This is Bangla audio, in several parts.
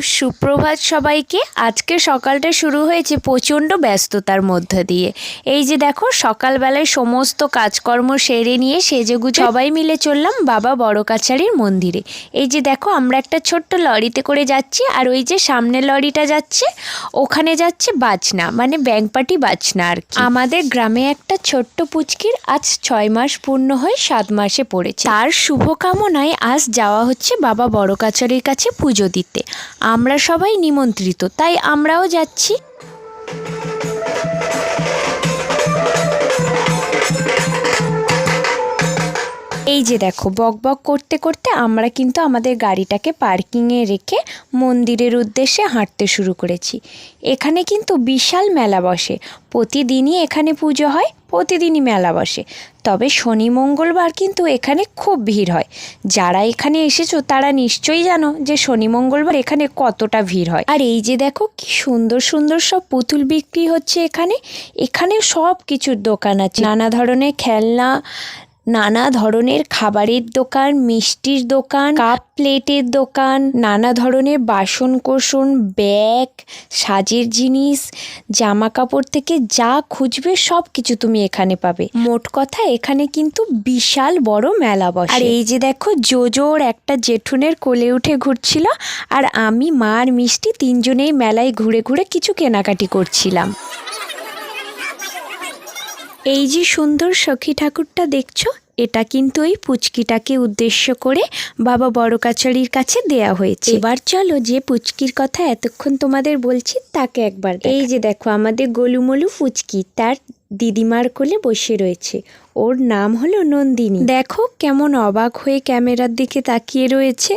সুপ্রভাত সবাইকে। আজকে সকালটা শুরু হয়েছে প্রচণ্ড ব্যস্ততার মধ্য দিয়ে। এই যে দেখো, সকালবেলায় সমস্ত কাজকর্ম সেরে নিয়ে সেজেগুজে সবাই মিলে চললাম বাবা বড় কাছারির মন্দিরে। এই যে দেখো, আমরা একটা ছোট্ট লরিতে করে যাচ্ছি আর ওই যে সামনের লরিটা যাচ্ছে, ওখানে যাচ্ছে বাজনা মানে ব্যাংপাটি বাজনা আর আমাদের গ্রামে একটা ছোট্ট পুচকির আজ ছয় মাস পূর্ণ হয়ে সাত মাসে পড়েছে। তার শুভকামনায় আজ যাওয়া হচ্ছে বাবা বড় কাছারির কাছে পুজো দিতে। আমরা সবাই নিমন্ত্রিত তাই আমরাও যাচ্ছি। এই যে দেখো, বক বক করতে করতে আমরা কিন্তু আমাদের গাড়িটাকে পার্কিংয়ে রেখে মন্দিরের উদ্দেশ্যে হাঁটতে শুরু করেছি। এখানে কিন্তু বিশাল মেলা বসে। প্রতিদিনই এখানে পুজো হয়, প্রতিদিনই মেলা বসে। তবে শনি, মঙ্গলবার কিন্তু এখানে খুব ভিড় হয়। যারা এখানে এসেছ, তারা নিশ্চয়ই জানো যে শনি, মঙ্গলবার এখানে কতটা ভিড় হয়। আর এই যে দেখো, কি সুন্দর সুন্দর সব পুতুল বিক্রি হচ্ছে এখানে। এখানে সব কিছুর দোকান আছে। নানা ধরনের খেলনা নানা ধরনের খাবারের দোকান, মিষ্টির দোকান, কাপ প্লেটের দোকান, নানা ধরনের বাসন কোসন ব্যাগ, সাজের জিনিস জামা কাপড় থেকে যা খুঁজবে সব কিছু তুমি এখানে পাবে। মোট কথা এখানে কিন্তু বিশাল বড় মেলা বসে। আর এই যে দেখো, জোজোর একটা জেঠুনের কোলে উঠে ঘুরছিল আর আমি, মা আর মিষ্টি তিনজনেই মেলায় ঘুরে ঘুরে কিছু কেনাকাটি করছিলাম। এই যে সুন্দর সখী ঠাকুরটা দেখছ এটা কিন্তু ওই পুচকিটাকে উদ্দেশ্য করে বাবা বড় কাছারির কাছে দেয়া হয়েছে। এবার চলো যে পুচকির কথা এতক্ষণ তোমাদের বলছি তাকে একবার এই যে দেখো আমাদের গোলুমলু পুচকি তার দিদিমার কোলে বসে রয়েছে। ওর নাম হলো নন্দিনী। দেখো কেমন অবাক হয়ে ক্যামেরার দিকে তাকিয়ে রয়েছে।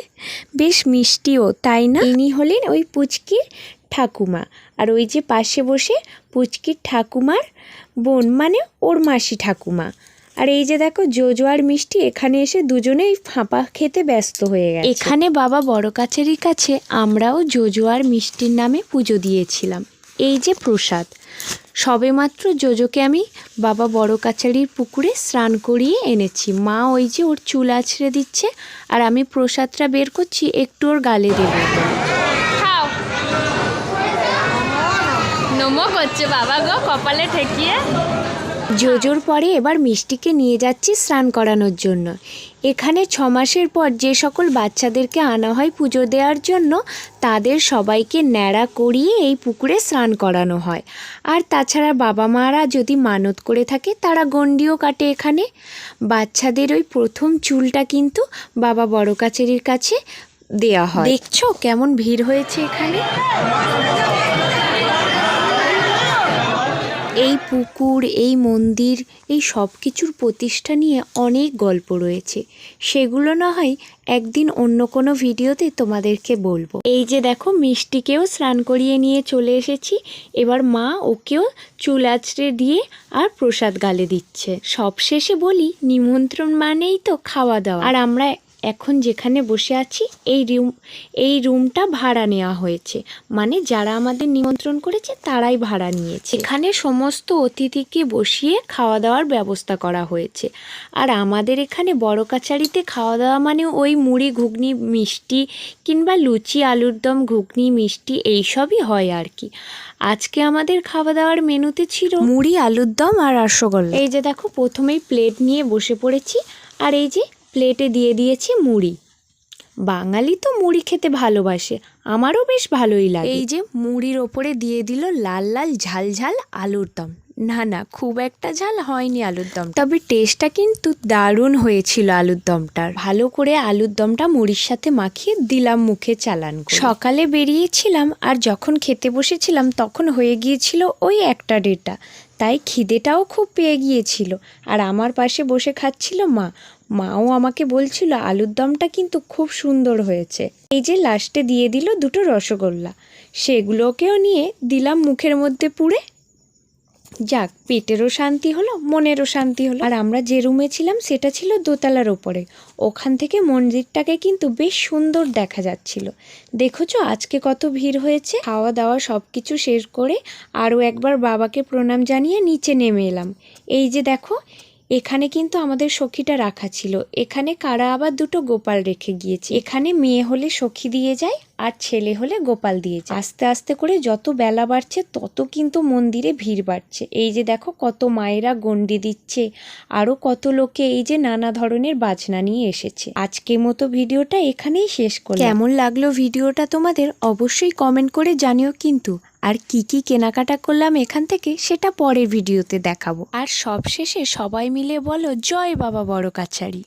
বেশ মিষ্টিও তাই না? ইনি হলেন ওই পুচকির ঠাকুমা। আর ওই যে পাশে বসে পুচকির ঠাকুমার বোন মানে ওর মাসি ঠাকুমা। আর এই যে দেখো জোজো আর মিষ্টি এখানে এসে দুজনেই ফাঁপা খেতে ব্যস্ত হয়ে গেছে। এখানে বাবা বড় কাছারির কাছে আমরাও জোজো আর মিষ্টির নামে পুজো দিয়েছিলাম। এই যে প্রসাদ। সবেমাত্র জোজোকে আমি বাবা বড় কাছারির পুকুরে স্নান করিয়ে এনেছি। মা ওই যে ওর চুল আছড়ে দিচ্ছে, আর আমি প্রসাদটা বের করছি, একটু ওর গালে দেবো। নমো করছে বাবা গো কপালে ঠেকিয়ে। জোজোর পরে এবার মিষ্টিকে নিয়ে যাচ্ছি স্নান করানোর জন্য। এখানে ছ মাসের পর যে সকল বাচ্চাদেরকে আনা হয় পুজো দেওয়ার জন্য তাদের সবাইকে ন্যাড়া করিয়ে এই পুকুরে স্নান করানো হয়। আর তাছাড়া বাবা মারা যদি মানত করে থাকে তারা গণ্ডিও কাটে এখানে। বাচ্চাদের ওই প্রথম চুলটা কিন্তু বাবা বড় কাছেরির কাছে দেয়া হয়। দেখছ কেমন ভিড় হয়েছে এখানে? এই পুকুর, এই মন্দির, এই সব কিছুর প্রতিষ্ঠা নিয়ে অনেক গল্প রয়েছে। সেগুলো না হয় একদিন অন্য কোনো ভিডিওতে তোমাদেরকে বলব। এই যে দেখো, মিষ্টিকেও স্নান করিয়ে নিয়ে চলে এসেছি। এবার মা ওকেও চুল আঁচড়ে দিয়ে আর প্রসাদ গালে দিচ্ছে। সব শেষে বলি, নিমন্ত্রণ মানেই তো খাওয়া দাওয়া। আর আমরা এখন যেখানে বসে আছি, এই রুম এই রুমটা ভাড়া নেওয়া হয়েছে। মানে যারা আমাদের নিমন্ত্রণ করেছে, তারাই ভাড়া নিয়েছে। এখানে সমস্ত অতিথিকে বসিয়ে খাওয়া দাওয়ার ব্যবস্থা করা হয়েছে। আর আমাদের এখানে বড় কাছারিতে খাওয়া দাওয়া মানে ওই মুড়ি, ঘুগনি, মিষ্টি কিংবা লুচি, আলুর দম, ঘুগনি, মিষ্টি, এইসবই হয় আর কি। আজকে আমাদের খাওয়া দাওয়ার মেনুতে ছিল মুড়ি, আলুর দম আর রসগোল্লা। এই যে দেখো, প্রথমেই প্লেট নিয়ে বসে পড়েছি। আর এই যে প্লেটে দিয়ে দিয়েছি মুড়ি। বাঙালি তো মুড়ি খেতে ভালোবাসে আমারও বেশ ভালোই লাগে। এই যে মুড়ির ওপরে দিয়ে দিল লাল লাল ঝাল ঝাল আলুর দম। না না খুব একটা ঝাল হয়নি আলুর দম। তবে টেস্টটা কিন্তু দারুণ হয়েছিল আলুর দমটার। ভালো করে আলুর দমটা মুড়ির সাথে মাখিয়ে দিলাম মুখে চালান সকালে বেরিয়েছিলাম আর যখন খেতে বসেছিলাম তখন হয়ে গিয়েছিল ওই একটা ডেটা। তাই খিদেটাও খুব পেয়ে গিয়েছিল। আর আমার পাশে বসে খাচ্ছিল মা। মাও আমাকে বলছিল, আলুর দমটা কিন্তু খুব সুন্দর হয়েছে। এই যে লাস্টে দিয়ে দিল দুটো রসগোল্লা। সেগুলোকেও নিয়ে দিলাম মুখের মধ্যে পুড়ে। যাক, পেটেরও শান্তি হলো, মনেরও শান্তি হলো। আর আমরা যে রুমে ছিলাম, সেটা ছিল দোতলার ওপরে। ওখান থেকে মন্দিরটাকে কিন্তু বেশ সুন্দর দেখা যাচ্ছিল। দেখেছ, আজকে কত ভিড় হয়েছে? খাওয়া দাওয়া সব কিছু শেষ করে আরও একবার বাবাকে প্রণাম জানিয়ে নিচে নেমে এলাম। এই যে দেখো, এখানে কিন্তু আমাদের সখীটা রাখা ছিল। এখানে কারা আবার দুটো গোপাল রেখে গিয়েছে। এখানে মেয়ে হলে সখী দিয়ে যায় আর ছেলে হলে গোপাল দিয়েছে আস্তে আস্তে করে যত বেলা বাড়ছে তত কিন্তু মন্দিরে ভিড় বাড়ছে। এই যে দেখো কত মায়েরা গন্ডি দিচ্ছে আরও কত লোকে এই যে নানা ধরনের বাজনা নিয়ে এসেছে। আজকের মতো ভিডিওটা এখানেই শেষ করলাম। কেমন লাগল ভিডিওটা তোমাদের অবশ্যই কমেন্ট করে জানিও কিন্তু। আর কি কি কেনাকাটা করলাম এখান থেকে সেটা পরের ভিডিওতে দেখাবো। আর সবশেষে সবাই মিলে বলো জয় বাবা বড় কাছারি